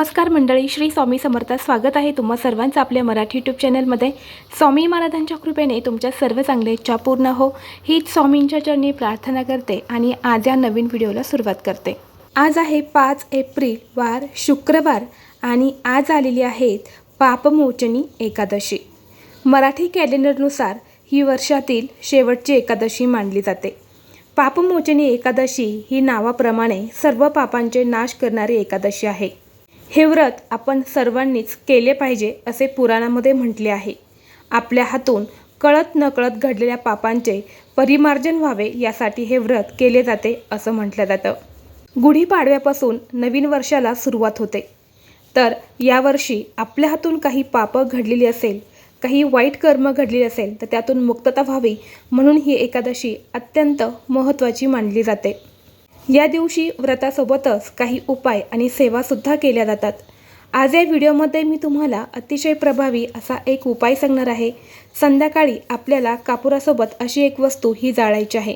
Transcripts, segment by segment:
नमस्कार मंडळी श्री स्वामी समर्थ स्वागत आहे तुम्हा सर्वांचं आपल्या मराठी यूट्यूब चॅनलमध्ये स्वामी महाराजांच्या कृपेने तुमच्या सर्व चांगल्या इच्छा पूर्ण हो. हीच स्वामींच्या चरणी प्रार्थना करते आणि आज या नवीन व्हिडिओला सुरुवात करते. आज आहे पाच एप्रिल वार शुक्रवार आणि आज आलेली आहेत पापमोचनी एकादशी. मराठी कॅलेंडरनुसार ही वर्षातील शेवटची एकादशी मानली जाते. पापमोचनी एकादशी ही नावाप्रमाणे सर्व पापांचे नाश करणारी एकादशी आहे. हे व्रत आपण सर्वांनीच केले पाहिजे असे पुराणामध्ये म्हटले आहे. आपल्या हातून कळत नकळत घडलेल्या पापांचे परिमार्जन व्हावे यासाठी हे व्रत केले जाते असं म्हटलं जातं. गुढीपाडव्यापासून नवीन वर्षाला सुरुवात होते. तर यावर्षी आपल्या हातून काही पापं घडलेली असेल काही वाईट कर्म घडलेली असेल तर त्यातून मुक्तता व्हावी म्हणून ही एकादशी अत्यंत महत्त्वाची मानली जाते. या दिवशी व्रतासोबतच काही उपाय आणि सेवासुद्धा केल्या जातात. आज या व्हिडिओमध्ये मी तुम्हाला अतिशय प्रभावी असा एक उपाय सांगणार आहे. संध्याकाळी आपल्याला कापुरासोबत अशी एक वस्तू ही जाळायची आहे.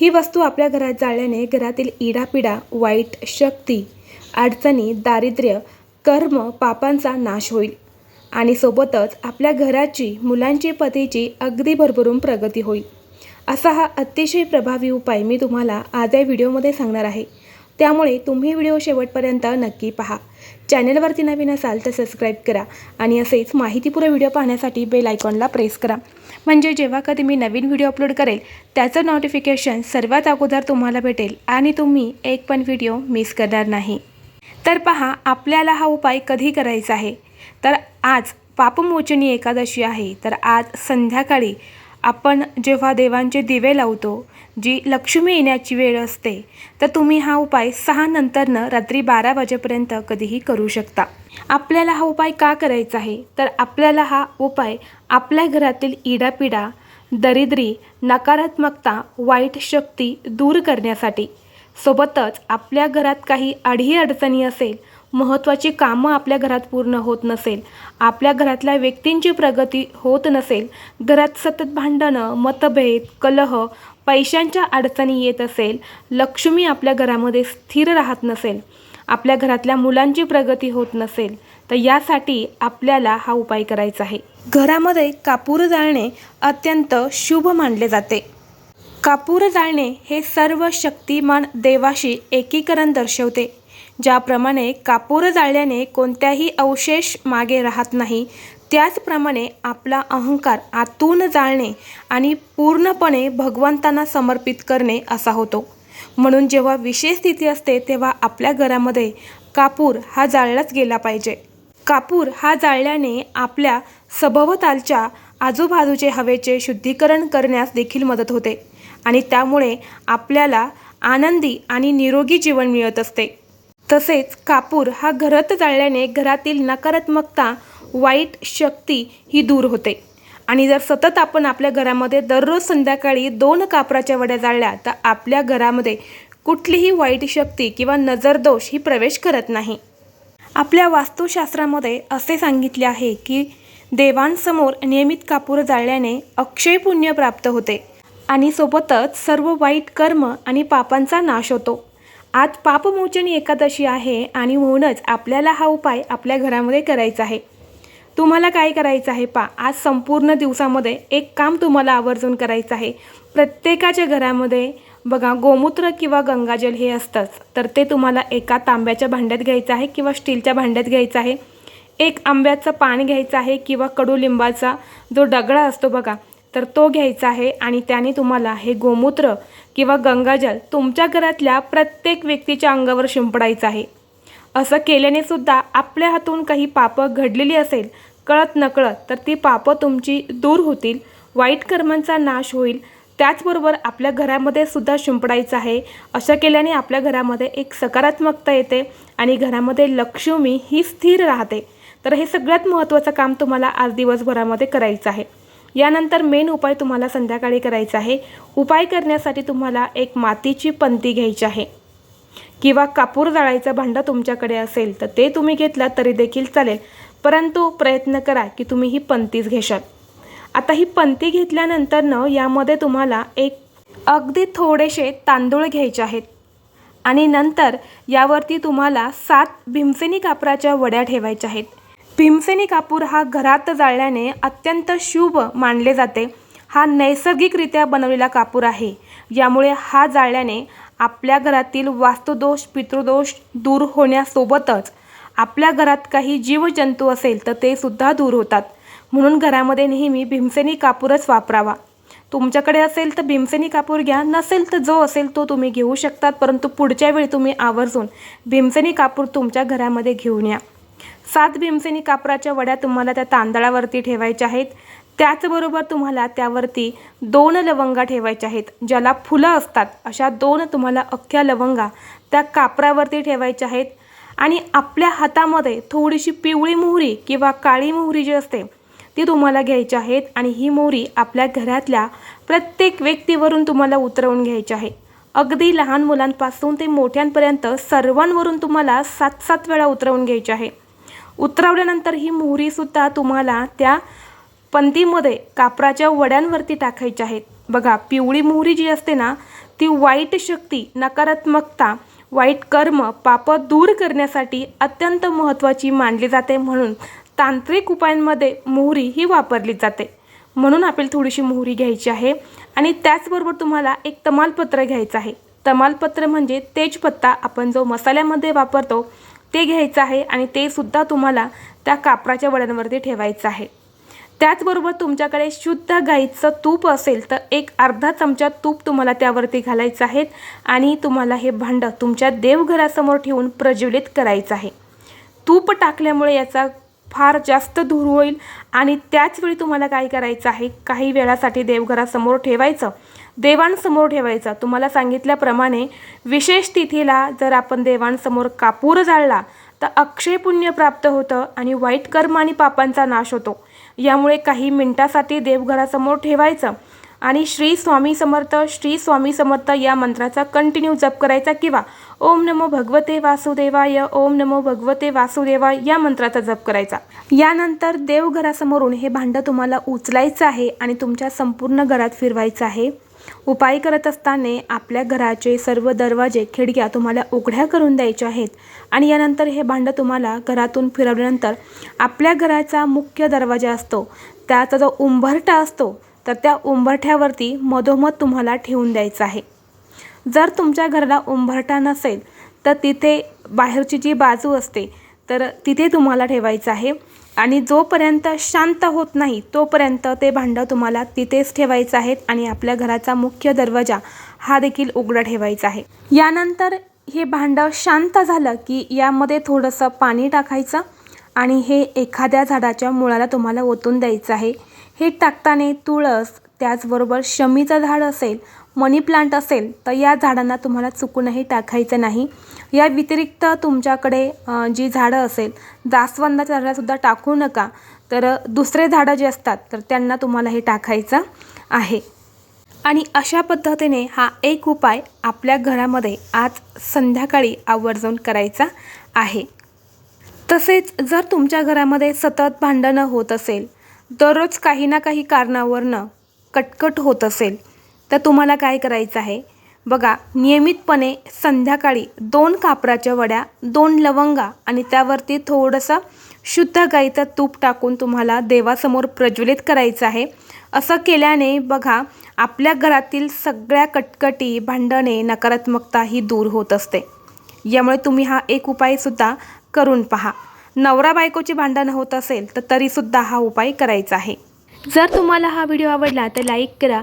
ही वस्तू आपल्या घरात जाळल्याने घरातील इडापिडा वाईट शक्ती अडचणी दारिद्र्य कर्म पापांचा नाश होईल. आणि सोबतच आपल्या घराची मुलांची पतीची अगदी भरभरून प्रगती होईल. असा हा अतिशय प्रभावी उपाय मी तुम्हाला आज या व्हिडिओमध्ये सांगणार आहे. त्यामुळे तुम्ही व्हिडिओ शेवटपर्यंत नक्की पहा. चॅनलवरती नवीन असाल तर सबस्क्राईब करा आणि असेच माहितीपूर्ण व्हिडिओ पाहण्यासाठी बेल आयकॉनला प्रेस करा. म्हणजे जेव्हा कधी मी नवीन व्हिडिओ अपलोड करेल त्याचं नोटिफिकेशन सर्वात अगोदर तुम्हाला भेटेल आणि तुम्ही एक पण व्हिडिओ मिस करणार नाही. तर पहा आपल्याला हा उपाय कधी करायचा आहे? तर आज पापमोचनी एकादशी आहे. तर आज संध्याकाळी आपण जेव्हा देवांचे दिवे लावतो जी लक्ष्मी येण्याची वेळ असते तर तुम्ही हा उपाय सहा नंतरनं रात्री बारा वाजेपर्यंत कधीही करू शकता. आपल्याला हा उपाय का करायचा आहे? तर आपल्याला हा उपाय आपल्या घरातील इडापिडा दरिद्री नकारात्मकता वाईट शक्ती दूर करण्यासाठी. सोबतच आपल्या घरात काही अडी अडचणी असेल महत्त्वाची कामं आपल्या घरात पूर्ण होत नसेल आपल्या घरातल्या व्यक्तींची प्रगती होत नसेल घरात सतत भांडणं मतभेद कलह पैशांच्या अडचणी येत असेल लक्ष्मी आपल्या घरामध्ये स्थिर राहत नसेल आपल्या घरातल्या मुलांची प्रगती होत नसेल तर यासाठी आपल्याला हा उपाय करायचा आहे. घरामध्ये कापूर जाळणे अत्यंत शुभ मानले जाते. कापूर जाळणे हे सर्व शक्तिमान देवाशी एकीकरण दर्शवते. ज्याप्रमाणे कापूर जाळल्याने कोणत्याही अवशेष मागे राहत नाही त्याचप्रमाणे आपला अहंकार आतून जाळणे आणि पूर्णपणे भगवंतांना समर्पित करणे असा होतो. म्हणून जेव्हा विशेष स्थिती असते तेव्हा आपल्या घरामध्ये कापूर हा जाळलाच गेला पाहिजे. कापूर हा जाळल्याने आपल्या सभोवतालच्या आजूबाजूचे हवेचे शुद्धीकरण करण्यास देखील मदत होते आणि त्यामुळे आपल्याला आनंदी आणि निरोगी जीवन मिळत असते. तसेच कापूर हा घरात जाळल्याने घरातील नकारात्मकता वाईट शक्ती ही दूर होते. आणि जर सतत आपण आपल्या घरामध्ये दररोज संध्याकाळी दोन कापराच्या वड्या जाळल्या तर आपल्या घरामध्ये कुठलीही वाईट शक्ती किंवा नजरदोष ही प्रवेश करत नाही. आपल्या वास्तुशास्त्रामध्ये असे सांगितले आहे की देवांसमोर नियमित कापूर जाळल्याने अक्षय पुण्य प्राप्त होते आणि सोबतच सर्व वाईट कर्म आणि पापांचा नाश होतो. आज पापमोचनी एकादशी आहे आणि म्हणूनच आपल्याला हा उपाय आपल्या घरामध्ये करायचा आहे. तुम्हाला काय करायचं आहे पा आज संपूर्ण दिवसामध्ये एक काम तुम्हाला आवर्जून करायचं आहे. प्रत्येकाच्या घरामध्ये बघा गोमूत्र किंवा गंगाजल हे असतंच तर ते तुम्हाला एका तांब्याच्या भांड्यात घ्यायचं आहे किंवा स्टीलच्या भांड्यात घ्यायचं आहे. एक आंब्याचं पान घ्यायचं आहे किंवा कडुलिंबाचा जो डगळा असतो बघा तर तो घ्यायचा आहे आणि त्याने तुम्हाला हे गोमूत्र किंवा गंगाजल तुमच्या घरातल्या प्रत्येक व्यक्तीच्या अंगावर शिंपडायचं आहे. असं केल्याने सुद्धा आपल्या हातून काही पापं घडलेली असेल कळत नकळत तर ती पापं तुमची दूर होतील वाईट कर्मांचा नाश होईल त्याचबरोबर आपल्या घरामध्ये सुद्धा शिंपडायचं आहे. असं केल्याने आपल्या घरामध्ये एक सकारात्मकता येते आणि घरामध्ये लक्ष्मी ही स्थिर राहते. तर हे सगळ्यात महत्त्वाचं काम तुम्हाला आज दिवसभरामध्ये करायचं आहे. यानंतर मेन उपाय तुम्हाला संध्याकाळी करायचा आहे. उपाय करण्यासाठी तुम्हाला एक मातीची पंती घ्यायची आहे. किंवा कापूर जाळायचं भांडं तुमच्याकडे असेल तर ते तुम्ही घेतलं तरी देखील चालेल. परंतु प्रयत्न करा की तुम्ही ही पंतीच घेशाल. आता ही पंती घेतल्यानंतरनं यामध्ये तुम्हाला एक अगदी थोडेसे तांदूळ घ्यायचे आहेत. आणि नंतर यावरती तुम्हाला सात भीमसेनी कापराच्या वड्या ठेवायच्या आहेत. भीमसेनी कापूर हा घरात जाळल्याने अत्यंत शुभ मानले जाते. हा नैसर्गिकरित्या बनवलेला कापूर आहे. यामुळे हा जाळल्याने आपल्या घरातील वास्तुदोष पितृदोष दूर होण्यासोबतच आपल्या घरात काही जीवजंतू असेल तर ते सुद्धा दूर होतात. म्हणून घरामध्ये नेहमी भीमसेनी कापूरच वापरावा. तुमच्याकडे असेल तर भीमसेनी कापूर घ्या नसेल तर जो असेल तो तुम्ही घेऊ शकतात परंतु पुढच्या वेळी तुम्ही आवर्जून भीमसेनी कापूर तुमच्या घरामध्ये घेऊन या. सात भीमसेनी कापराच्या वड्या तुम्हाला त्या तांदळावरती ठेवायच्या आहेत. त्याचबरोबर तुम्हाला त्यावरती दोन लवंगा ठेवायच्या आहेत. ज्याला फुलं असतात अशा दोन तुम्हाला अख्ख्या लवंगा त्या कापरावरती ठेवायच्या आहेत. आणि आपल्या हातामध्ये थोडीशी पिवळी मोहरी किंवा काळी मोहरी जी असते ती तुम्हाला घ्यायची आहेत आणि ही मोहरी आपल्या घरातल्या प्रत्येक व्यक्तीवरून तुम्हाला उतरवून घ्यायची आहे अगदी लहान मुलांपासून ते मोठ्यांपर्यंत सर्वांवरून तुम्हाला सात सात वेळा उतरवून घ्यायची आहे. उतरवल्यानंतर ही मोहरीसुद्धा तुम्हाला त्या पंतीमध्ये कापराच्या वड्यांवरती टाकायची आहेत बघा पिवळी मोहरी जी असते ना ती वाईट शक्ती नकारात्मकता वाईट कर्म पाप दूर करण्यासाठी अत्यंत महत्त्वाची मानली जाते म्हणून तांत्रिक उपायांमध्ये मोहरी ही वापरली जाते. म्हणून आपल्याला थोडीशी मोहरी घ्यायची आहे आणि त्याचबरोबर तुम्हाला एक तमालपत्र घ्यायचं आहे. तमालपत्र म्हणजे तेजपत्ता आपण जो मसाल्यामध्ये वापरतो ते घ्यायचं आहे आणि ते सुद्धा तुम्हाला त्या कापराच्या वड्यांवरती ठेवायचं आहे. त्याचबरोबर तुमच्याकडे शुद्ध गाईचं तूप असेल तर एक अर्धा चमचा तूप तुम्हाला त्यावरती घालायचं आहे आणि तुम्हाला हे भांडं तुमच्या देवघरासमोर ठेवून प्रज्वलित करायचं आहे. तूप टाकल्यामुळे याचा फार जास्त धूर होईल आणि त्याचवेळी तुम्हाला काय करायचं आहे? काही वेळासाठी देवघरासमोर ठेवायचं देवांसमोर ठेवायचा. तुम्हाला सांगितल्याप्रमाणे विशेष तिथीला जर आपण देवांसमोर कापूर जाळला तर अक्षय पुण्य प्राप्त होतं आणि वाईट कर्म आणि पापांचा नाश होतो. यामुळे काही मिनिटासाठी देवघरासमोर ठेवायचं आणि श्री स्वामी समर्थ श्री स्वामी समर्थ या मंत्राचा कंटिन्यू जप करायचा किंवा ओम नमो भगवते वासुदेवाय ओम नमो भगवते वासुदेवाय या मंत्राचा जप करायचा. यानंतर देवघरासमोरून हे भांडं तुम्हाला उचलायचं आहे आणि तुमच्या संपूर्ण घरात फिरवायचं आहे. उपाय करत असताना आपल्या घराचे सर्व दरवाजे खिडक्या तुम्हाला उघड्या करून द्यायच्या आहेत. आणि यानंतर हे भांडं तुम्हाला घरातून फिरवल्यानंतर आपल्या घराचा मुख्य दरवाजा असतो. त्याचा जो उंबरठा असतो तर त्या उंबरठ्यावरती मधोमध तुम्हाला ठेवून द्यायचं आहे. जर तुमच्या घराला उंबरठा नसेल तर तिथे बाहेरची जी बाजू असते तर तिथे तुम्हाला ठेवायचं आहे. आणि जोपर्यंत शांत होत नाही तोपर्यंत ते भांडं तुम्हाला तिथेच ठेवायचं आहेत आणि आपल्या घराचा मुख्य दरवाजा हा देखील उघडा ठेवायचा आहे. यानंतर हे भांडं शांत झालं की यामध्ये थोडंसं पाणी टाकायचं आणि हे एखाद्या झाडाच्या मुळाला तुम्हाला ओतून द्यायचं आहे. हे टाकताना तुळस त्याचबरोबर शमीचं झाड असेल मनी प्लांट असेल तर या झाडांना तुम्हाला चुकूनही टाकायचं नाही. या व्यतिरिक्त तुमच्याकडे जी झाडं असेल जास्वंदाच्या झाडासुद्धा टाकू नका. तर दुसरे झाडं जे असतात तर त्यांना तुम्हाला हे टाकायचं आहे. आणि अशा पद्धतीने हा एक उपाय आपल्या घरामध्ये आज संध्याकाळी आवर्जून करायचा आहे. तसेच जर तुमच्या घरामध्ये सतत भांडणं होत असेल दररोज काही ना काही कारणावरनं कटकट होत असेल तर तुम्हाला काय करायचं आहे? बघा नियमितपणे संध्याकाळी दोन कापराच्या वड्या दोन लवंगा आणि त्यावरती थोडंसं शुद्ध गाईचं तूप टाकून तुम्हाला देवासमोर प्रज्वलित करायचं आहे. असं केल्याने बघा आपल्या घरातील सगळ्या कटकटी भांडणे नकारात्मकता ही दूर होत असते. यामुळे तुम्ही हा एक उपायसुद्धा करून पहा. नवरा बायकोची भांडणं होत असेल तर तरीसुद्धा हा उपाय करायचा आहे. जर तुम्हाला हा व्हिडिओ आवडला तर लाईक करा.